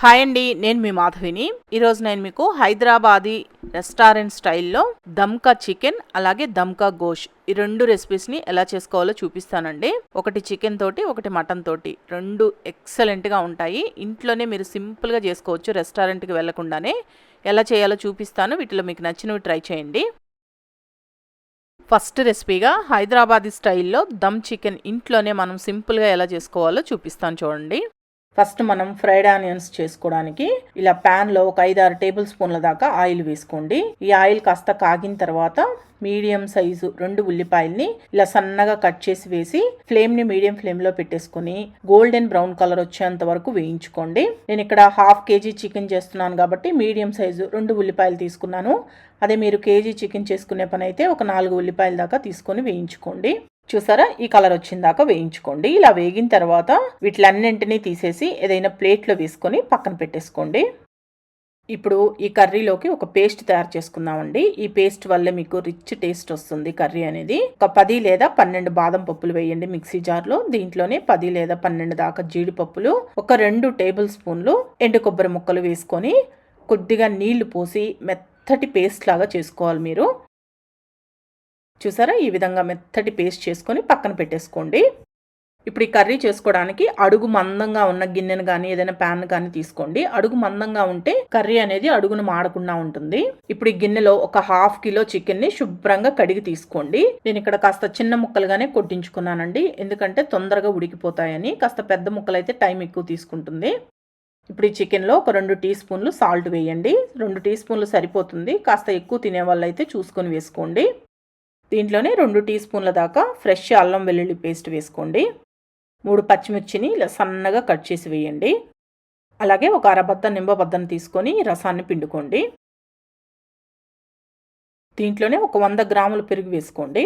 Hi అండి నేను మీ మాధవిని. ఈరోజు నేను మీకు హైదరాబాదీ రెస్టారెంట్ స్టైల్లో దమ్కా చికెన్ అలాగే దమ్కా గోష్ ఈ రెండు రెసిపీస్ని ఎలా చేసుకోవాలో చూపిస్తానండి. ఒకటి చికెన్ తోటి ఒకటి మటన్ తోటి రెండు ఎక్సలెంట్గా ఉంటాయి. ఇంట్లోనే మీరు సింపుల్గా చేసుకోవచ్చు రెస్టారెంట్కి వెళ్ళకుండానే ఎలా చేయాలో చూపిస్తాను వీటిలో మీకు నచ్చినవి ట్రై చేయండి. ఫస్ట్ రెసిపీగా హైదరాబాదీ స్టైల్లో దమ్ చికెన్ ఇంట్లోనే మనం సింపుల్గా ఎలా చేసుకోవాలో చూపిస్తాను చూడండి. ఫస్ట్ మనం ఫ్రైడ్ ఆనియన్స్ చేసుకోవడానికి ఇలా ప్యాన్లో ఒక ఐదు ఆరు టేబుల్ స్పూన్ల దాకా ఆయిల్ వేసుకోండి. ఈ ఆయిల్ కాస్త కాగిన తర్వాత మీడియం సైజు రెండు ఉల్లిపాయల్ని ఇలా సన్నగా కట్ చేసి వేసి ఫ్లేమ్ని మీడియం ఫ్లేమ్లో పెట్టేసుకుని గోల్డెన్ బ్రౌన్ కలర్ వచ్చేంత వరకు వేయించుకోండి. నేను ఇక్కడ హాఫ్ కేజీ చికెన్ చేస్తున్నాను కాబట్టి మీడియం సైజు రెండు ఉల్లిపాయలు తీసుకున్నాను. అదే మీరు కేజీ చికెన్ చేసుకునే పని అయితే ఒక నాలుగు ఉల్లిపాయల దాకా తీసుకొని వేయించుకోండి. చూసారా? ఈ కలర్ వచ్చిన దాకా వేయించుకోండి. ఇలా వేగిన తర్వాత వీటిలన్నింటినీ తీసేసి ఏదైనా ప్లేట్లో వేసుకొని పక్కన పెట్టేసుకోండి. ఇప్పుడు ఈ కర్రీలోకి ఒక పేస్ట్ తయారు చేసుకుందామండి. ఈ పేస్ట్ వల్ల మీకు రిచ్ టేస్ట్ వస్తుంది కర్రీ అనేది. ఒక పది లేదా పన్నెండు బాదం పప్పులు వేయండి మిక్సీ జార్లో. దీంట్లోనే పది లేదా పన్నెండు దాకా జీడిపప్పులు ఒక రెండు టేబుల్ స్పూన్లు ఎండు కొబ్బరి ముక్కలు వేసుకొని కొద్దిగా నీళ్ళు పోసి మెత్తటి పేస్ట్ లాగా చేసుకోవాలి మీరు. చూసారా? ఈ విధంగా మెత్తటి పేస్ట్ చేసుకొని పక్కన పెట్టేసుకోండి. ఇప్పుడు ఈ కర్రీ చేసుకోవడానికి అడుగు మందంగా ఉన్న గిన్నెను కానీ ఏదైనా ప్యాన్ కానీ తీసుకోండి. అడుగు మందంగా ఉంటే కర్రీ అనేది అడుగును మాడకుండా ఉంటుంది. ఇప్పుడు ఈ గిన్నెలో ఒక హాఫ్ కిలో చికెన్ని శుభ్రంగా కడిగి తీసుకోండి. నేను ఇక్కడ కాస్త చిన్న ముక్కలుగానే కొట్టించుకున్నానండి. ఎందుకంటే తొందరగా ఉడికిపోతాయని. కాస్త పెద్ద ముక్కలు అయితే టైం ఎక్కువ తీసుకుంటుంది. ఇప్పుడు ఈ చికెన్లో ఒక రెండు టీ స్పూన్లు సాల్ట్ వేయండి. రెండు టీ స్పూన్లు సరిపోతుంది. కాస్త ఎక్కువ తినే వాళ్ళు అయితే చూసుకొని వేసుకోండి. దీంట్లోనే రెండు టీ స్పూన్ల దాకా ఫ్రెష్ అల్లం వెల్లుల్లి పేస్ట్ వేసుకోండి. మూడు పచ్చిమిర్చిని ఇలా సన్నగా కట్ చేసి వేయండి. అలాగే ఒక అరబద్ద నింబబద్దను తీసుకొని రసాన్ని పిండుకోండి. దీంట్లోనే ఒక వంద గ్రాముల పెరుగు వేసుకోండి.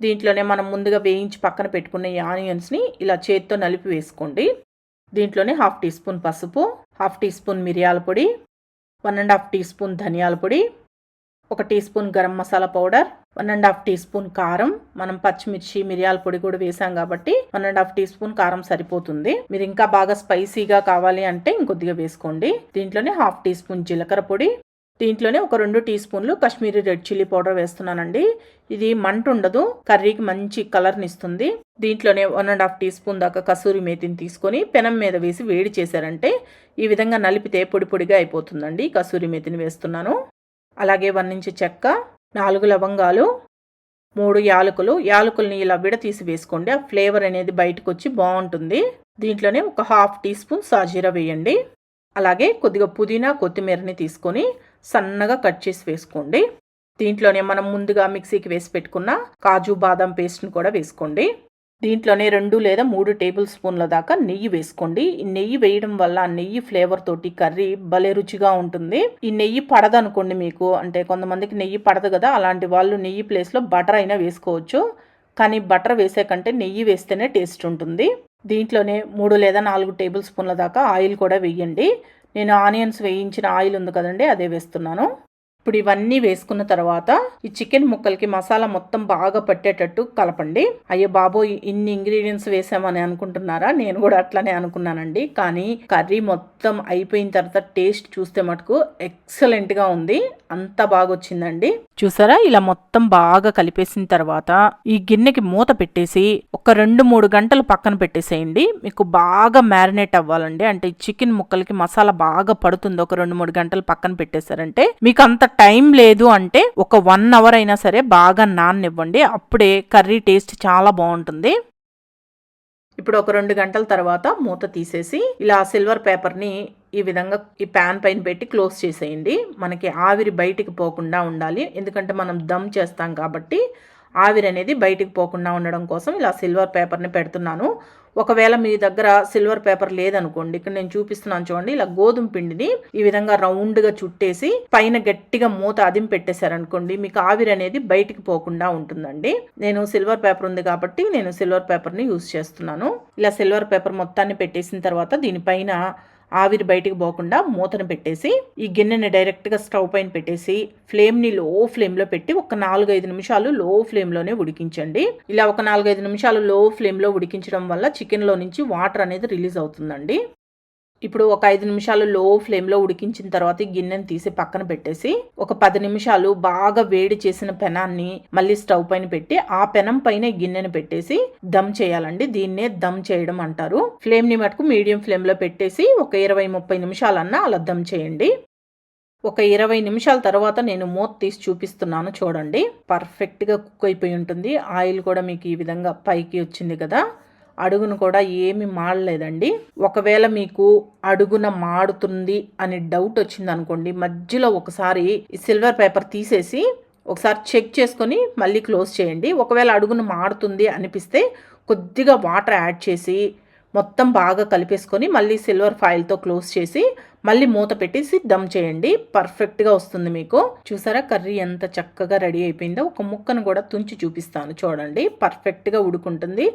దీంట్లోనే మనం ముందుగా వేయించి పక్కన పెట్టుకున్న ఈ ఆనియన్స్ని ఇలా చేత్తో నలిపి వేసుకోండి. దీంట్లోనే హాఫ్ టీ స్పూన్ పసుపు హాఫ్ టీ స్పూన్ మిరియాల పొడి one and half tea spoon ధనియాల పొడి ఒక teaspoon garam masala powder one and half teaspoon కారం. మనం పచ్చిమిర్చి మిరియాల పొడి కూడా వేసాం కాబట్టి one and half tea spoon కారం సరిపోతుంది. మీరు ఇంకా బాగా స్పైసీగా కావాలి అంటే ఇంకొద్దిగా వేసుకోండి. దీంట్లోనే హాఫ్ టీ స్పూన్ జీలకర్ర పొడి. దీంట్లోనే ఒక రెండు టీ స్పూన్లు కాశ్మీరీ రెడ్ చిల్లీ పౌడర్ వేస్తున్నానండి. ఇది మంట ఉండదు కర్రీకి మంచి కలర్ని ఇస్తుంది దీంట్లోనే one and half tea spoon దాకా కసూరి మేతిని తీసుకొని పెనం మీద వేసి వేడి చేశారంటే ఈ విధంగా నలిపితే పొడి పొడిగా అయిపోతుందండి. కసూరి మేతిని వేస్తున్నాను. అలాగే వన్ ఇంచు చెక్క నాలుగు లవంగాలు మూడు యాలకులు. యాలకుల్ని ఇలా విడతీసి వేసుకోండి. ఆ ఫ్లేవర్ అనేది బయటకు వచ్చి బాగుంటుంది. దీంట్లోనే ఒక హాఫ్ టీ స్పూన్ సాజీరా వేయండి. అలాగే కొద్దిగా పుదీనా కొత్తిమీరని తీసుకొని సన్నగా కట్ చేసి వేసుకోండి. దీంట్లోనే మనం ముందుగా మిక్సీకి వేసి పెట్టుకున్న కాజు బాదం పేస్ట్ని కూడా వేసుకోండి. దీంట్లోనే రెండు లేదా మూడు టేబుల్ స్పూన్ల దాకా నెయ్యి వేసుకోండి. ఈ నెయ్యి వేయడం వల్ల నెయ్యి ఫ్లేవర్ తోటి కర్రీ భలే రుచిగా ఉంటుంది. ఈ నెయ్యి పడదు అనుకోండి మీకు అంటే కొంతమందికి నెయ్యి పడదు కదా అలాంటి వాళ్ళు నెయ్యి ప్లేస్లో బటర్ అయినా వేసుకోవచ్చు. కానీ బటర్ వేసే కంటే నెయ్యి వేస్తేనే టేస్ట్ ఉంటుంది. దీంట్లోనే మూడు లేదా నాలుగు టేబుల్ స్పూన్ల దాకా ఆయిల్ కూడా వేయండి. నేను ఆనియన్స్ వేయించిన ఆయిల్ ఉంది కదండి అదే వేస్తున్నాను. ఇప్పుడు ఇవన్నీ వేసుకున్న తర్వాత ఈ చికెన్ ముక్కలకి మసాలా మొత్తం బాగా పట్టేటట్టు కలపండి. అయ్యో బాబోయ్ ఇన్ని ఇంగ్రీడియంట్స్ వేసామని అనుకుంటున్నారా? నేను కూడా అట్లనే అనుకున్నానండి. కానీ కర్రీ మొత్తం అయిపోయిన తర్వాత టేస్ట్ చూస్తే మటుకు ఎక్సలెంట్గా ఉంది. అంత బాగా వచ్చిందండి చూసారా? ఇలా మొత్తం బాగా కలిపేసిన తర్వాత ఈ గిన్నెకి మూత పెట్టేసి ఒక రెండు మూడు గంటలు పక్కన పెట్టేసేయండి. మీకు బాగా మ్యారినేట్ అవ్వాలండి. అంటే చికెన్ ముక్కలకి మసాలా బాగా పడుతుంది. ఒక రెండు మూడు గంటలు పక్కన పెట్టేశారంటే మీకు అంత టైం లేదు అంటే ఒక వన్ అవర్ అయినా సరే బాగా నాననివ్వండి. అప్పుడే కర్రీ టేస్ట్ చాలా బాగుంటుంది. ఇప్పుడు ఒక రెండు గంటల తర్వాత మూత తీసేసి ఇలా సిల్వర్ పేపర్ని ఈ విధంగా ఈ ప్యాన్ పైన పెట్టి క్లోజ్ చేసేయండి. మనకి ఆవిరి బయటికి పోకుండా ఉండాలి. ఎందుకంటే మనం దమ్ చేస్తాం కాబట్టి ఆవిరి అనేది బయటికి పోకుండా ఉండడం కోసం ఇలా సిల్వర్ పేపర్ని పెడుతున్నాను. ఒకవేళ మీ దగ్గర సిల్వర్ పేపర్ లేదనుకోండి ఇక్కడ నేను చూపిస్తున్నాను చూడండి ఇలా గోధుమ పిండిని ఈ విధంగా రౌండ్గా చుట్టేసి పైన గట్టిగా మూత అదిం పెట్టేశారనుకోండి మీకు ఆవిరి అనేది బయటికి పోకుండా ఉంటుందండి. నేను సిల్వర్ పేపర్ ఉంది కాబట్టి నేను సిల్వర్ పేపర్ని యూజ్ చేస్తున్నాను. ఇలా సిల్వర్ పేపర్ మొత్తాన్ని పెట్టేసిన తర్వాత దీనిపైన ఆవిరి బయటికి పోకుండా మూతను పెట్టేసి ఈ గిన్నెని డైరెక్ట్గా స్టవ్ పైన పెట్టేసి ఫ్లేమ్ని లో ఫ్లేమ్లో పెట్టి ఒక నాలుగైదు నిమిషాలు లో ఫ్లేమ్లోనే ఉడికించండి. ఇలా ఒక నాలుగైదు నిమిషాలు లో ఫ్లేమ్లో ఉడికించడం వల్ల చికెన్లో నుంచి వాటర్ అనేది రిలీజ్ అవుతుందండి. ఇప్పుడు ఒక ఐదు నిమిషాలు లో ఫ్లేమ్లో ఉడికించిన తర్వాత గిన్నెను తీసి పక్కన పెట్టేసి ఒక పది నిమిషాలు బాగా వేడి చేసిన పెనాన్ని మళ్ళీ స్టవ్ పైన పెట్టి ఆ పెనం పైన గిన్నెను పెట్టేసి దమ్ చేయాలండి. దీన్నే దమ్ చేయడం అంటారు. ఫ్లేమ్ని మటుకు మీడియం ఫ్లేమ్లో పెట్టేసి ఒక ఇరవై ముప్పై నిమిషాలన్నా అలా దమ్ చేయండి. ఒక ఇరవై నిమిషాల తర్వాత నేను మూత తీసి చూపిస్తున్నాను చూడండి. పర్ఫెక్ట్గా కుక్ అయిపోయి ఉంటుంది. ఆయిల్ కూడా మీకు ఈ విధంగా పైకి వచ్చింది కదా. అడుగును కూడా ఏమి మాడలేదండి. ఒకవేళ మీకు అడుగున మాడుతుంది అని డౌట్ వచ్చింది అనుకోండి మధ్యలో ఒకసారి సిల్వర్ పేపర్ తీసేసి ఒకసారి చెక్ చేసుకొని మళ్ళీ క్లోజ్ చేయండి. ఒకవేళ అడుగున మాడుతుంది అనిపిస్తే కొద్దిగా వాటర్ యాడ్ చేసి మొత్తం బాగా కలిపేసుకొని మళ్ళీ సిల్వర్ ఫాయిల్తో క్లోజ్ చేసి మళ్ళీ మూత పెట్టేసి దమ్ చేయండి. పర్ఫెక్ట్గా వస్తుంది మీకు. చూసారా కర్రీ ఎంత చక్కగా రెడీ అయిపోయిందో. ఒక ముక్కను కూడా తుంచి చూపిస్తాను చూడండి. పర్ఫెక్ట్గా ఉడుకుంటుంది.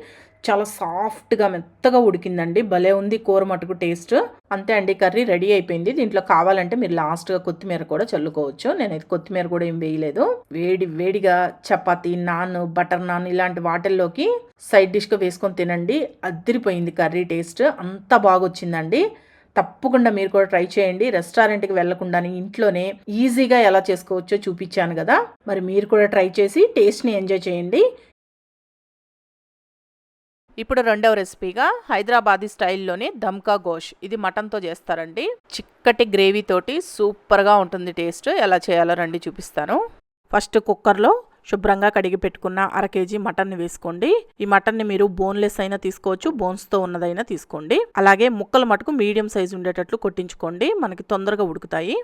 చాలా సాఫ్ట్గా మెత్తగా ఉడికిందండి. భలే ఉంది కూర మటుకు టేస్ట్. అంతే అండి కర్రీ రెడీ అయిపోయింది. దీంట్లో కావాలంటే మీరు లాస్ట్గా కొత్తిమీర కూడా చల్లుకోవచ్చు. నేనైతే కొత్తిమీర కూడా ఏం వేయలేదు. వేడి వేడిగా చపాతీ నాన్ బటర్ నాన్ ఇలాంటి వాటిల్లోకి సైడ్ డిష్గా వేసుకొని తినండి. అదిరిపోయింది కర్రీ టేస్ట్. అంత బాగా వచ్చిందండి తప్పకుండా మీరు కూడా ట్రై చేయండి. రెస్టారెంట్కి వెళ్ళకుండా ఇంట్లోనే ఈజీగా ఎలా చేసుకోవచ్చో చూపించాను కదా. మరి మీరు కూడా ట్రై చేసి టేస్ట్ని ఎంజాయ్ చేయండి. ఇప్పుడు రెండవ రెసిపీగా హైదరాబాదీ స్టైల్లోనే దమ్కా గోష్ ఇది మటన్తో చేస్తారండి. చిక్కటి గ్రేవీ తోటి సూపర్గా ఉంటుంది టేస్ట్. ఎలా చేయాలో రండి చూపిస్తాను. ఫస్ట్ కుక్కర్లో శుభ్రంగా కడిగి పెట్టుకున్న అర కేజీ మటన్ని వేసుకోండి. ఈ మటన్ని మీరు బోన్లెస్ అయినా తీసుకోవచ్చు బోన్స్తో ఉన్నదైనా తీసుకోండి. అలాగే ముక్కలు మటుకు మీడియం సైజు ఉండేటట్లు కొట్టించుకోండి. మనకి తొందరగా ఉడుకుతాయి.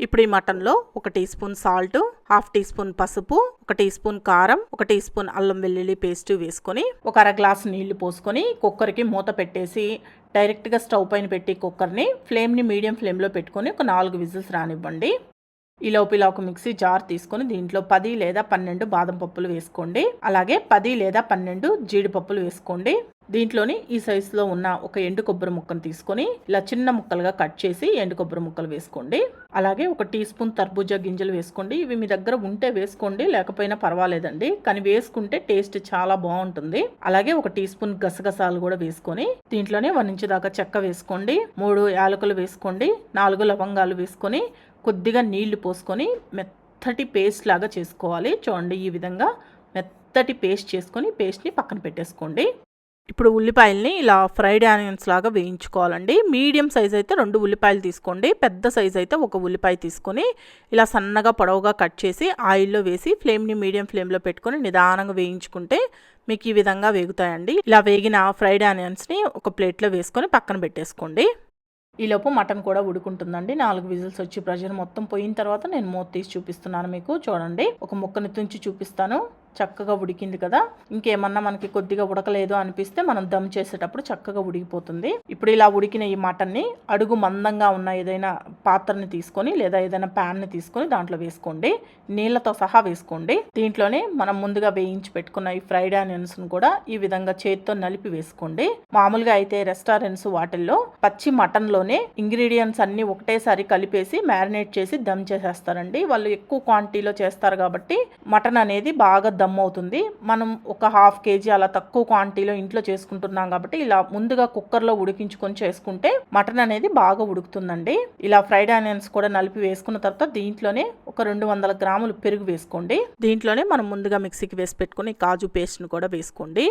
ఇప్పుడు ఈ మటన్లో ఒక tea spoon salt half tea spoon పసుపు ఒక టీ స్పూన్ కారం ఒక టీ స్పూన్ అల్లం వెల్లుల్లి పేస్ట్ వేసుకొని ఒక అర గ్లాస్ నీళ్ళు పోసుకొని కుక్కర్కి మూత పెట్టేసి డైరెక్ట్గా స్టవ్ పైన పెట్టి కుక్కర్ని ఫ్లేమ్ని మీడియం ఫ్లేమ్లో పెట్టుకొని ఒక నాలుగు విజిల్స్ రానివ్వండి. ఈలోపు ఇలా ఒక మిక్సీ జార్ తీసుకొని దీంట్లో పది లేదా పన్నెండు బాదం పప్పులు వేసుకోండి. అలాగే పది లేదా పన్నెండు జీడిపప్పులు వేసుకోండి. దీంట్లోని ఈ సైజులో ఉన్న ఒక ఎండు కొబ్బరి ముక్కను తీసుకొని ఇలా చిన్న ముక్కలుగా కట్ చేసి ఎండు కొబ్బరి ముక్కలు వేసుకోండి. అలాగే ఒక టీ స్పూన్ తర్బూజా గింజలు వేసుకోండి. ఇవి మీ దగ్గర ఉంటే వేసుకోండి లేకపోయినా పర్వాలేదండి. కానీ వేసుకుంటే టేస్ట్ చాలా బాగుంటుంది. అలాగే ఒక టీ స్పూన్ గసగసాలు కూడా వేసుకొని దీంట్లోనే వన్ ఇంచు దాకా చెక్క వేసుకోండి. మూడు యాలకులు వేసుకోండి. నాలుగు లవంగాలు వేసుకొని కొద్దిగా నీళ్ళు పోసుకొని మెత్తటి పేస్ట్ లాగా చేసుకోవాలి. చూడండి ఈ విధంగా మెత్తటి పేస్ట్ చేసుకొని పేస్ట్ని పక్కన పెట్టేసుకోండి. ఇప్పుడు ఉల్లిపాయల్ని ఇలా ఫ్రైడ్ ఆనియన్స్ లాగా వేయించుకోవాలండి. మీడియం సైజ్ అయితే రెండు ఉల్లిపాయలు తీసుకోండి. పెద్ద సైజ్ అయితే ఒక ఉల్లిపాయ తీసుకొని ఇలా సన్నగా పొడవుగా కట్ చేసి ఆయిల్లో వేసి ఫ్లేమ్ని మీడియం ఫ్లేమ్లో పెట్టుకొని నిదానంగా వేయించుకుంటే మీకు ఈ విధంగా వేగుతాయండి. ఇలా వేగిన ఫ్రైడ్ ఆనియన్స్ని ఒక ప్లేట్లో వేసుకొని పక్కన పెట్టేసుకోండి. ఈలోపు మటన్ కూడా ఉడుకుంటుందండి. నాలుగు విజిల్స్ వచ్చి ప్రెషర్ మొత్తం పోయిన తర్వాత నేను మూత తీసి చూపిస్తున్నాను మీకు. చూడండి. ఒక ముక్కని తుంచి చూపిస్తాను. చక్కగా ఉడికింది కదా. ఇంకేమన్నా మనకి కొద్దిగా ఉడకలేదు అనిపిస్తే మనం దమ్ చేసేటప్పుడు చక్కగా ఉడికిపోతుంది. ఇప్పుడు ఇలా ఉడికిన ఈ మటన్ని అడుగు మందంగా ఉన్న ఏదైనా పాత్రని తీసుకొని లేదా ఏదైనా ప్యాన్ని తీసుకొని దాంట్లో వేసుకోండి. నీళ్ళతో సహా వేసుకోండి. దీంట్లోనే మనం ముందుగా వేయించి పెట్టుకున్న ఈ ఫ్రైడ్ ఆనియన్స్ను కూడా ఈ విధంగా చేతితో నలిపి వేసుకోండి. మామూలుగా అయితే రెస్టారెంట్స్ వాటిల్లో పచ్చి మటన్లోనే ఇంగ్రీడియంట్స్ అన్ని ఒకటేసారి కలిపేసి మ్యారినేట్ చేసి దమ్ చేసేస్తారండి. వాళ్ళు ఎక్కువ క్వాంటిటీలో చేస్తారు కాబట్టి మటన్ అనేది బాగా దమ్ అవుతుంది మనం ఒక హాఫ్ కేజీ అలా తక్కువ క్వాంటిటీలో ఇంట్లో చేసుకుంటున్నాం కాబట్టి ఇలా ముందుగా కుక్కర్లో ఉడికించుకొని చేసుకుంటే మటన్ అనేది బాగా ఉడుకుతుందండి. ఇలా ఫ్రైడ్ ఆనియన్స్ కూడా నలిపి వేసుకున్న తర్వాత దీంట్లోనే ఒక రెండు వందల గ్రాములు పెరుగు వేసుకోండి. దీంట్లోనే మనం ముందుగా మిక్సీకి వేసి పెట్టుకుని కాజు పేస్ట్ని కూడా వేసుకోండి.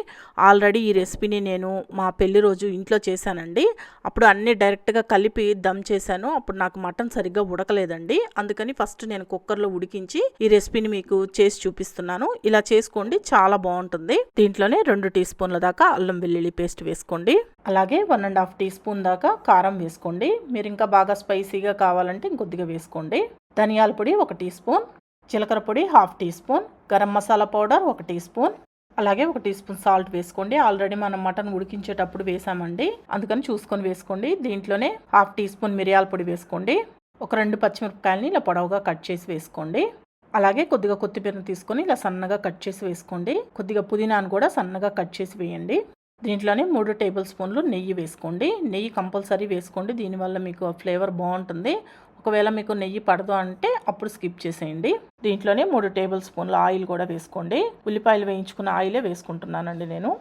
ఆల్రెడీ ఈ రెసిపీని నేను మా పెళ్ళి రోజు ఇంట్లో చేశానండి. అప్పుడు అన్ని డైరెక్ట్గా కలిపి దమ్ చేశాను. అప్పుడు నాకు మటన్ సరిగ్గా ఉడకలేదండి. అందుకని ఫస్ట్ నేను కుక్కర్లో ఉడికించి ఈ రెసిపీని మీకు చేసి చూపిస్తున్నాను. ఇలా చేసుకోండి చాలా బాగుంటుంది. దీంట్లోనే రెండు టీ స్పూన్ల దాకా అల్లం వెల్లుల్లి పేస్ట్ వేసుకోండి. అలాగే one and half tea spoon దాకా కారం వేసుకోండి. మీరు ఇంకా బాగా స్పైసీగా కావాలంటే ఇంకొద్దిగా వేసుకోండి. ధనియాల పొడి ఒక టీ స్పూన్ జీలకర్ర పొడి half teaspoon garam masala powder ఒక టీ స్పూన్. అలాగే ఒక టీ స్పూన్ సాల్ట్ వేసుకోండి. ఆల్రెడీ మనం మటన్ ఉడికించేటప్పుడు వేసామండి. అందుకని చూసుకొని వేసుకోండి. దీంట్లోనే హాఫ్ టీ స్పూన్ మిరియాల పొడి వేసుకోండి. ఒక రెండు పచ్చిమిరపకాయలని ఇలా పొడవుగా కట్ చేసి వేసుకోండి. అలాగే కొద్దిగా కొత్తిమీరను తీసుకొని ఇలా సన్నగా కట్ చేసి వేసుకోండి. కొద్దిగా పుదీనాను కూడా సన్నగా కట్ చేసి వేయండి. దీంట్లోనే మూడు టేబుల్ స్పూన్లు నెయ్యి వేసుకోండి. నెయ్యి కంపల్సరీ వేసుకోండి. దీనివల్ల మీకు ఫ్లేవర్ బాగుంటుంది. ఒకవేళ మీకు నెయ్యి పడదు అంటే అప్పుడు స్కిప్ చేసేయండి. దీంట్లోనే మూడు టేబుల్ స్పూన్ల ఆయిల్ కూడా వేసుకోండి. ఉల్లిపాయలు వేయించుకున్న ఆయిలే వేసుకుంటున్నానండి నేను.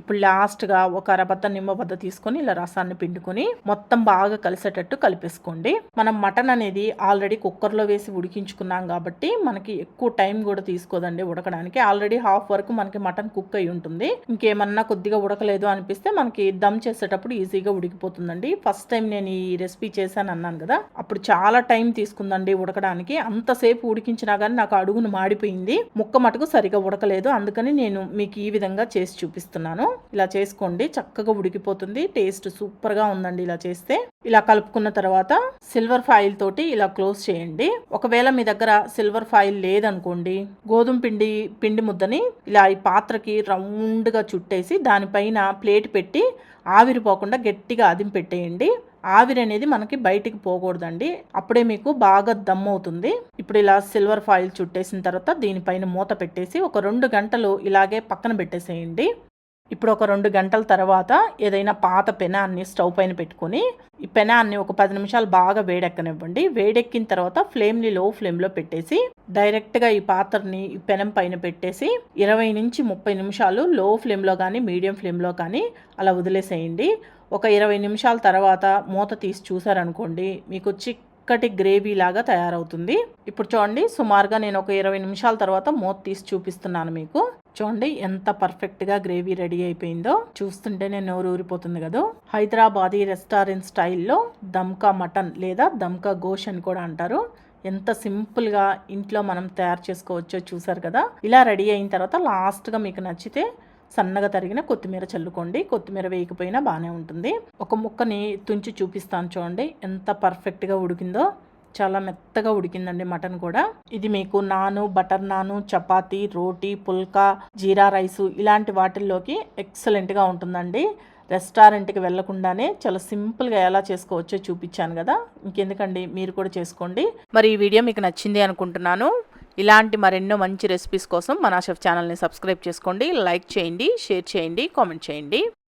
ఇప్పుడు లాస్ట్గా ఒక అరబద్ద నిమ్మబద్ద తీసుకొని ఇలా రసాన్ని పిండుకొని మొత్తం బాగా కలిసేటట్టు కలిపేసుకోండి. మనం మటన్ అనేది ఆల్రెడీ కుక్కర్లో వేసి ఉడికించుకున్నాం కాబట్టి మనకి ఎక్కువ టైం కూడా తీసుకోదండి ఉడకడానికి. ఆల్రెడీ హాఫ్ వరకు మనకి మటన్ కుక్ అయి ఉంటుంది. ఇంకేమన్నా కొద్దిగా ఉడకలేదు అనిపిస్తే మనకి దమ్ చేసేటప్పుడు ఈజీగా ఉడికిపోతుందండి. ఫస్ట్ టైం నేను ఈ రెసిపీ చేశాను అన్నాను కదా అప్పుడు చాలా టైం తీసుకుందండి ఉడకడానికి. అంతసేపు ఉడికించినా కానీ నాకు అడుగును మాడిపోయింది. ముక్క మటుకు సరిగా ఉడకలేదు. అందుకని నేను మీకు ఈ విధంగా చేసి చూపిస్తున్నాను. ఇలా చేసుకోండి చక్కగా ఉడికిపోతుంది టేస్ట్ సూపర్గా ఉందండి ఇలా చేస్తే. ఇలా కలుపుకున్న తర్వాత సిల్వర్ ఫాయిల్ తోటి ఇలా క్లోజ్ చేయండి. ఒకవేళ మీ దగ్గర సిల్వర్ ఫాయిల్ లేదనుకోండి గోధుమ పిండి పిండి ముద్దని ఇలా ఈ పాత్రకి రౌండ్గా చుట్టేసి దానిపైన ప్లేట్ పెట్టి ఆవిరిపోకుండా గట్టిగా అదిం పెట్టేయండి. ఆవిరి అనేది మనకి బయటికి పోకూడదండి. అప్పుడే మీకు బాగా దమ్ అవుతుంది. ఇప్పుడు ఇలా సిల్వర్ ఫాయిల్ చుట్టేసిన తర్వాత దీనిపైన మూత పెట్టేసి ఒక రెండు గంటలు ఇలాగే పక్కన పెట్టేసేయండి. ఇప్పుడు ఒక రెండు గంటల తర్వాత ఏదైనా పాత పెనాన్ని స్టవ్ పైన పెట్టుకొని ఈ పెనాన్ని ఒక పది నిమిషాలు బాగా వేడెక్కనివ్వండి. వేడెక్కిన తర్వాత ఫ్లేమ్ని లో ఫ్లేమ్లో పెట్టేసి డైరెక్ట్గా ఈ పాత్రని ఈ పెనం పైన పెట్టేసి ఇరవై నుంచి ముప్పై నిమిషాలు లో ఫ్లేమ్లో కానీ మీడియం ఫ్లేమ్లో కానీ అలా వదిలేసేయండి. ఒక ఇరవై నిమిషాల తర్వాత మూత తీసి చూసారనుకోండి మీకు చిక్కటి గ్రేవీ లాగా తయారవుతుంది. ఇప్పుడు చూడండి సుమారుగా నేను ఒక ఇరవై నిమిషాల తర్వాత మూత తీసి చూపిస్తున్నాను మీకు. చూడండి ఎంత పర్ఫెక్ట్గా గ్రేవీ రెడీ అయిపోయిందో చూస్తుంటేనే నోరు ఊరిపోతుంది కదా. హైదరాబాదీ రెస్టారెంట్ స్టైల్లో దమ్కా మటన్ లేదా దమ్కా గోష్ అని కూడా అంటారు. ఎంత సింపుల్గా ఇంట్లో మనం తయారు చేసుకోవచ్చో చూసారు కదా. ఇలా రెడీ అయిన తర్వాత లాస్ట్గా మీకు నచ్చితే సన్నగా తరిగిన కొత్తిమీర చల్లుకోండి. కొత్తిమీర వేయకపోయినా బాగానే ఉంటుంది. ఒక ముక్కని తుంచి చూపిస్తాను చూడండి. ఎంత పర్ఫెక్ట్గా ఉడికిందో. చాలా మెత్తగా ఉడికిందండి మటన్ కూడా. ఇది మీకు నాను బటర్ నాను చపాతీ రోటీ పుల్కా జీరా రైసు ఇలాంటి వాటిల్లోకి ఎక్సలెంట్గా ఉంటుందండి. రెస్టారెంట్కి వెళ్ళకుండానే చాలా సింపుల్గా ఎలా చేసుకోవచ్చో చూపించాను కదా. ఇంకెందుకండి? మీరు కూడా చేసుకోండి. మరి ఈ వీడియో మీకు నచ్చింది అనుకుంటున్నాను. ఇలాంటి మరెన్నో మంచి రెసిపీస్ కోసం మన షెఫ్ ఛానల్ని సబ్స్క్రైబ్ చేసుకోండి. లైక్ చేయండి షేర్ చేయండి కామెంట్ చేయండి.